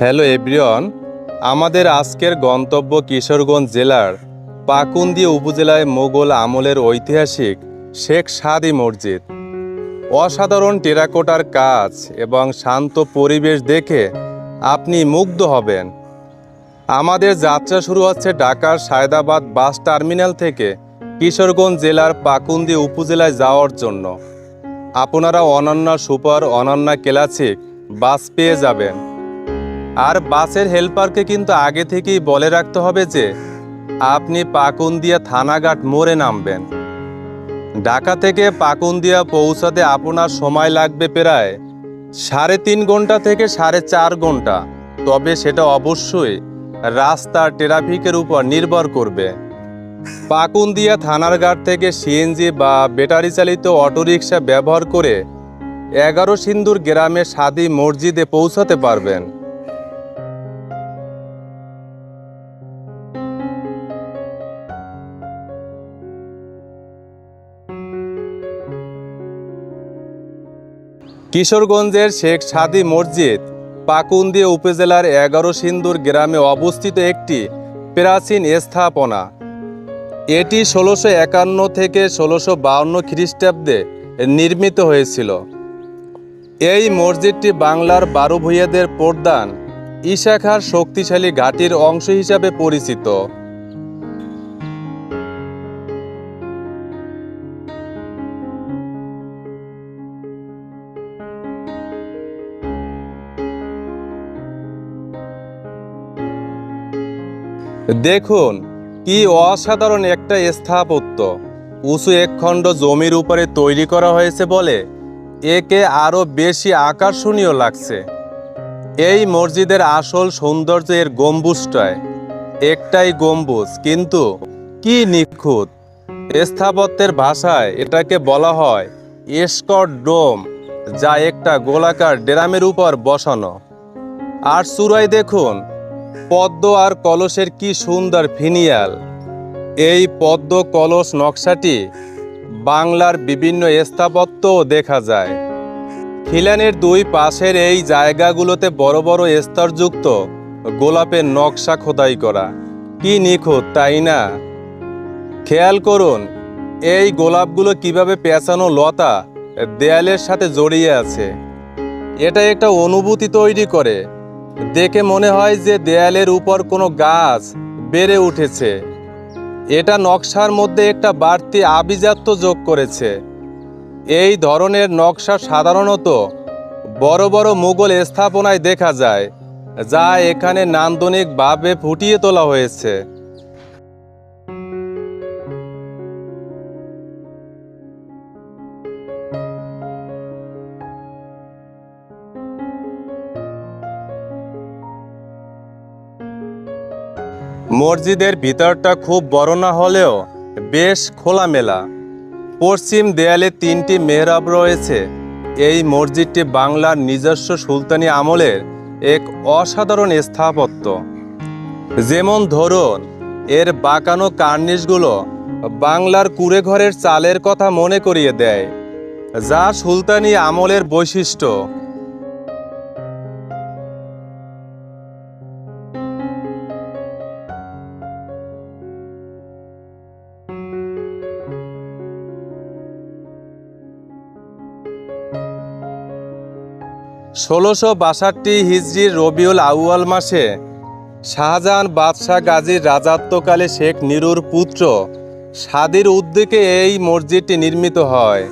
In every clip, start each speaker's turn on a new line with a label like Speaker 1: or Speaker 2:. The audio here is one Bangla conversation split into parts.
Speaker 1: হ্যালো এভরিওয়ান, আমাদের আজকের গন্তব্য কিশোরগঞ্জ জেলার পাকুন্দি উপজেলায় মোগল আমলের ঐতিহাসিক শেখ সাদি মসজিদ। অসাধারণ টেরাকোটার কাজ এবং শান্ত পরিবেশ দেখে আপনি মুগ্ধ হবেন। আমাদের যাত্রা শুরু হচ্ছে ঢাকার সায়দাবাদ বাস টার্মিনাল থেকে কিশোরগঞ্জ জেলার পাকুন্দি উপজেলায় যাওয়ার জন্য। আপনারা অনন্য সুপার, অনন্যা ক্লাসিক বাস পেয়ে যাবেন। আর বাসের হেল্পারকে কিন্তু আগে থেকেই বলে রাখতে হবে যে, আপনি পাকুন্দিয়া থানাঘাট মোড়ে নামবেন। ঢাকা থেকে পাকুন্দিয়া পৌঁছাতে আপনার সময় লাগবে প্রায় সাড়ে তিন ঘণ্টা থেকে সাড়ে চার ঘণ্টা। তবে সেটা অবশ্যই রাস্তার ট্রাফিকের উপর নির্ভর করবে। পাকুন্দিয়া থানার ঘাট থেকে সিএনজি বা ব্যাটারি চালিত অটোরিকশা ব্যবহার করে এগারো সিন্দুর গ্রামে সাদি মসজিদে পৌঁছাতে পারবেন। কিশোরগঞ্জের শেখ সাদি মসজিদ, পাকুন্দি উপজেলার এগারো সিন্দুর গ্রামে অবস্থিত একটি প্রাচীন স্থাপনা। এটি ষোলোশো একান্ন থেকে ষোলোশো বাউন্ন খ্রিস্টাব্দে নির্মিত হয়েছিল। এই মসজিদটি বাংলার বারো ভূঁইয়াদের প্রদান ইশাখার শক্তিশালী ঘাটির অংশ হিসাবে পরিচিত। দেখুন, কি অসাধারণ একটা স্থাপত্য। উঁচু একখণ্ড জমির উপরে তৈরি করা হয়েছে বলে একে আরও বেশি আকর্ষণীয় লাগছে। এই মসজিদের আসল সৌন্দর্য এর গম্বুজটায়। একটাই গম্বুজ, কিন্তু কি নিখুঁত। স্থাপত্যের ভাষায় এটাকে বলা হয় এসকট ডোম, যা একটা গোলাকার ড্রামের উপর বসানো। আর চূড়ায় দেখুন পদ্ম আর কলসের কি সুন্দর ফিনিয়াল। এই পদ্ম কলস নকশাটি বাংলার বিভিন্ন স্থাপত্যও দেখা যায়। খিলানের দুই পাশের এই জায়গাগুলোতে বড় বড় স্তরযুক্ত গোলাপের নকশা খোদাই করা। কি নিখুঁত, তাই না? খেয়াল করুন, এই গোলাপগুলো কীভাবে পেঁচানো লতা দেয়ালের সাথে জড়িয়ে আছে। এটা একটা অনুভূতি তৈরি করে। দেখে মনে হয় যে দেয়ালের উপর কোনো গাছ বেড়ে উঠেছে। এটা নকশার মধ্যে একটা বাড়তি আভিজাত্য যোগ করেছে। এই ধরনের নকশা সাধারণত বড় বড় মুঘল স্থাপনায় দেখা যায়, যা এখানে নান্দনিকভাবে ফুটিয়ে তোলা হয়েছে। মসজিদের ভিতরটা খুব বড় না হলেও বেশ খোলামেলা। পশ্চিম দেয়ালে তিনটি মেহরাব রয়েছে। এই মসজিদটি বাংলার নিজস্ব সুলতানি আমলের এক অসাধারণ স্থাপত্য। যেমন ধরুন, এর বাঁকানো কার্নিশগুলো বাংলার কুড়েঘরের চালের কথা মনে করিয়ে দেয়, যা সুলতানি আমলের বৈশিষ্ট্য। ষোলোশো বাষট্টি হিজরির রবিউল আউয়াল মাসে শাহজাহান বাদশাহ গাজীর রাজত্বকালে শেখ নিরুর পুত্র সাদির উদ্যোগে এই মসজিদটি নির্মিত হয়।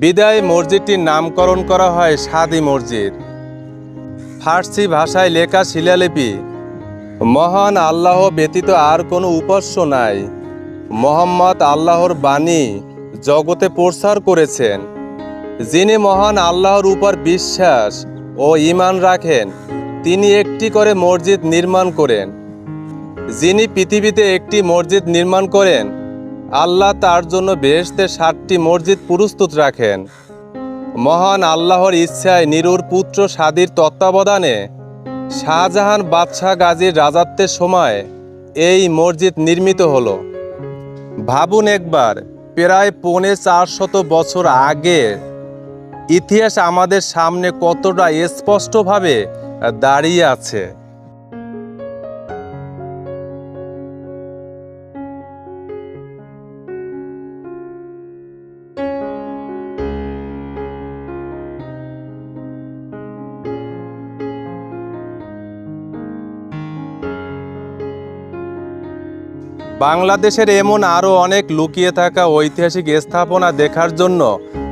Speaker 1: বিদায় মসজিদটির নামকরণ করা হয় সাদি মসজিদ। ফার্সি ভাষায় লেখা শিলালিপি, মহান আল্লাহ ব্যতীত আর কোনো উপাস্য নাই। মোহাম্মদ আল্লাহর বাণী জগতে প্রসার করেছেন। যিনি মহান আল্লাহর উপর বিশ্বাস ও ঈমান রাখেন, তিনি একটি করে মসজিদ নির্মাণ করেন। যিনি পৃথিবীতে একটি মসজিদ নির্মাণ করেন, আল্লাহ তার জন্য বেহেশতে ষাটটি মসজিদ প্রস্তুত রাখেন। মহান আল্লাহর ইচ্ছায় নিরুর পুত্র সাদির তত্ত্বাবধানে শাহজাহান বাদশাহ গাজীর রাজাত্বের সময় এই মসজিদ নির্মিত হলো। ভাবুন একবার, প্রায় পৌনে চারশত বছর আগে ইতিহাস আমাদের সামনে কতটা স্পষ্টভাবে দাঁড়িয়ে আছে। বাংলাদেশের এমন আরও অনেক লুকিয়ে থাকা ঐতিহাসিক স্থাপনা দেখার জন্য